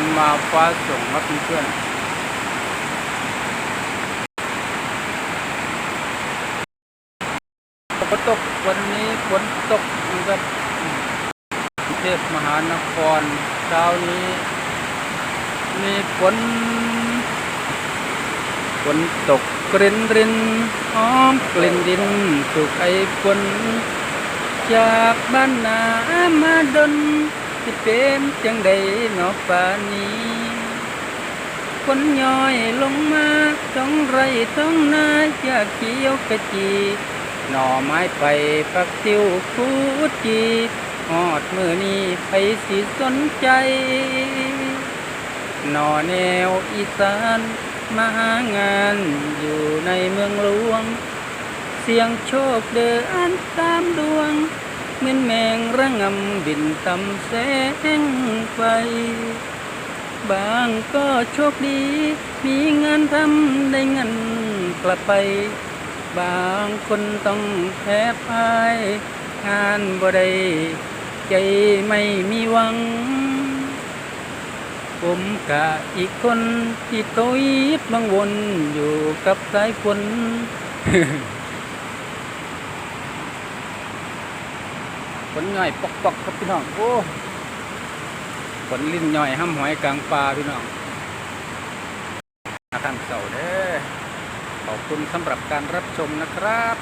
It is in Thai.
นมาฟ้าส่งครับเพื่อนฝนตกวันนี้ฝนตกนะครับกรุงเทพมหานครเช้านี้ มีฝนฝนตกกรินรินหอมกลิ่นดินสุกไอฝนจากบ้านนามาดน ที่เป็นจังใดหนอป่านนี้ฝนย้อยลงมาท้องไรท้องนาอยากเขียวกะจีหน่อไม้ไปปักติวฟูจีหอดมือนี้ไปสิสนใจ หน่อแนวอีสานมาหางานอยู่ในเมืองหลวง เสียงโชคเดินตามดวง เหมือนแมง ระงำบินตำแสงไฟ บางก็โชคดี มีงานทำได้เงินกลับไป บางคนต้องแพ้พ่าย งานบ่ได้ใจไม่มีหวัง ผมกะอีกคนที่โตยบังวนอยู่กับสายฝน ฝนย่อยปอกปอกครับพี่น้องโอ้ฝนลิ้นย่อยห้ำหอยกลางปลาพี่น้องอาคารเสาเด้อขอบคุณสำหรับการรับชมนะครับ